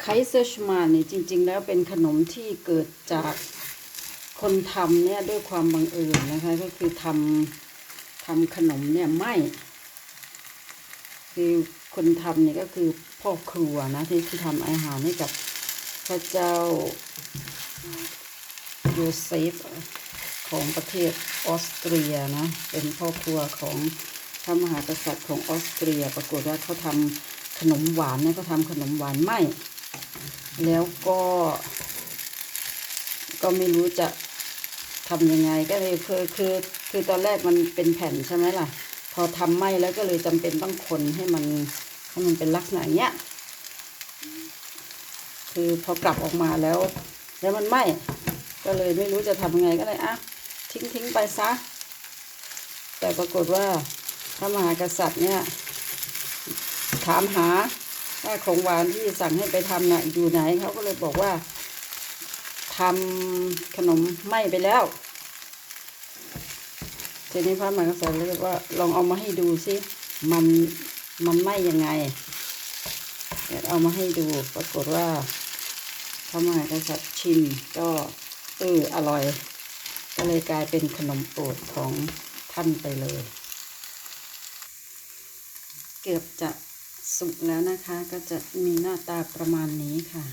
ไคเซอร์ชมานนี่จริง ๆ แล้วเป็นขนมที่เกิดจากคนทำเนี่ยด้วยความบังเอิญนะคะ ก็คือทำทำขนมเนี่ยไหมคือคนทำเนี่ยก็คือพ่อครัวนะที่ที่ทำอาหารให้กับพระเจ้าโยเซฟของประเทศออสเตรียนะ เป็นพ่อครัวของพระมหากษัตริย์ของออสเตรีย ปรากฏว่าเขาทำขนมหวานเนี่ยเขาทำขนมหวานไหม แล้วก็ ก็ไม่รู้จะทำยังไงก็เลยคือคือคือตอนแรกมันเป็นแผ่นใช่ไหมล่ะ พอทำไหมแล้วก็เลยจำเป็นต้องคนให้มันให้มันเป็นลักษณะเนี้ยคือพอกลับออกมาแล้ว แล้วมันไหมก็เลยไม่รู้จะทำยังไงก็เลยอะทิ้งทิ้งไปซะ แต่ปรากฏว่าพระมหากษัตริย์เนี่ย ถามหา ว่าของหวานที่สั่งให้ไปทำน่ะอยู่ไหนเขาก็เลยบอกว่าทำขนมไหม้ไปแล้วทีนี้พระมหากษัตริย์เลยว่าลองเอามาให้ดูสิมันมันไหม้ยังไงเดี๋ยวเอามาให้ดูปรากฏว่าพระมหากษัตริย์ชิมก็เอออร่อย ก็เลยกลายเป็นขนมโปรดของท่านไปเลย เกือบจะ สุกแล้วนะคะก็จะมีหน้าตาประมาณนี้ค่ะ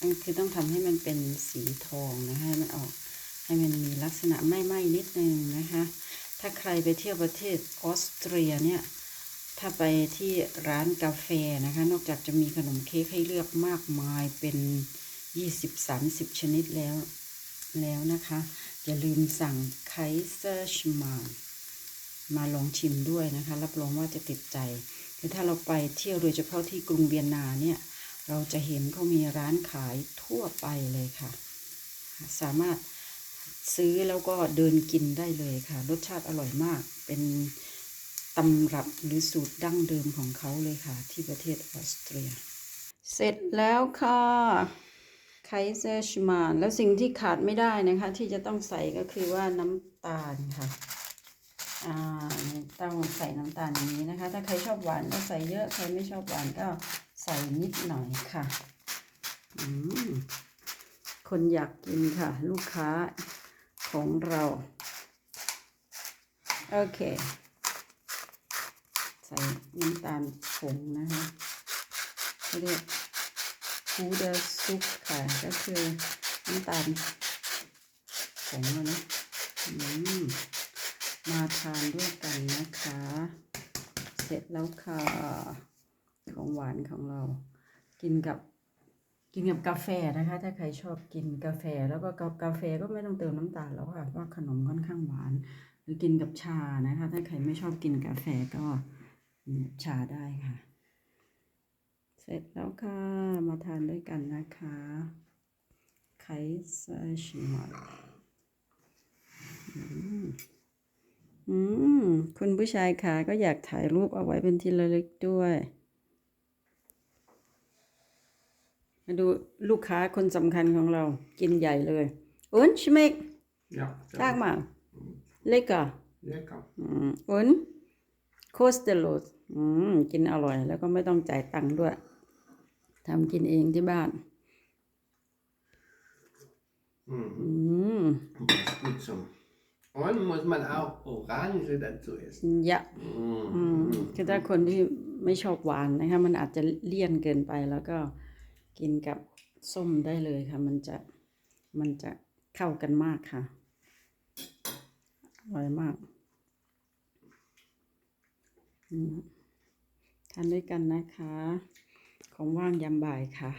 นั่นคือต้องทำให้มันเป็นสีทองนะคะให้มันออกให้มันมีลักษณะไหม้ๆนิดนึงนะคะ ถ้าใครไปเที่ยวประเทศออสเตรียเนี่ย ถ้าไปที่ร้านกาแฟนะคะ นอกจากจะมีขนมเค้กให้เลือกมากมายเป็น20-30 ชนิดแล้วแล้วนะคะ อย่าลืมสั่งไคเซอร์ชมามาลองชิมด้วยนะคะ รับรองว่าจะติดใจ คือถ้าเราไปเที่ยวโดยเฉพาะที่กรุงเวียนนาเนี่ยเราจะเห็นเขามีร้านขายทั่วไปเลยค่ะ สามารถซื้อแล้วก็เดินกินได้เลยค่ะ รสชาติอร่อยมาก เป็นตำรับหรือสูตรดั้งเดิมของเขาเลยค่ะ ที่ประเทศออสเตรีย เสร็จแล้วค่ะไคเซอร์ชมานแล้วสิ่งที่ขาดไม่ได้นะคะ ที่จะต้องใส่ก็คือว่าน้ำตาลค่ะ ต้องใส่น้ำตาลอย่างนี้นะคะ ถ้าใครชอบหวานก็ใส่เยอะ ใครไม่ชอบหวานก็ใส่นิดหน่อยค่ะ คนอยากกินค่ะ ลูกค้าของเรา โอเค ใส่น้ำตาลผงนะคะเรียกพูเดอร์ซุปค่ะ ก็คือน้ำตาลผงนะอืม มาทานด้วยกันนะคะ เสร็จแล้วค่ะ ของหวานของเรา กินกับกินกับกาแฟนะคะ ถ้าใครชอบกินกาแฟ แล้วก็กับกาแฟก็ไม่ต้องเติมน้ำตาลแล้วค่ะเพราะขนมค่อนข้างหวาน หรือกินกับชานะคะ ถ้าใครไม่ชอบกินกาแฟก็กินกับชาได้ค่ะ เสร็จแล้วค่ะ มาทานด้วยกันนะคะไคเซอร์ชิมอนอืม คุณผู้ชายค่ะก็อยากถ่ายรูปเอาไว้เป็นที่ระลึกด้วย มาดูลูกค้าคนสำคัญของเรากินใหญ่เลยอุนชิเมก Ja, ตากมาเล็กอะ lecker. อืมอุนโคสเตโลสอืมกินอร่อยแล้วก็ไม่ต้องจ่ายตังค์ด้วยทำกินเองที่บ้าน Mm. อืม Das gut so. Und muss man auch Orange dazu essen. ยะ Mm. อืมคือถ้าคนที่ไม่ชอบหวานนะคะ มันอาจจะเลี่ยนเกินไปแล้วก็กินกับส้มได้เลยค่ะ มันจะมันจะเข้ากันมากค่ะอร่อยมากอืมทานด้วยกันนะคะ ของว่างยามบ่ายค่ะ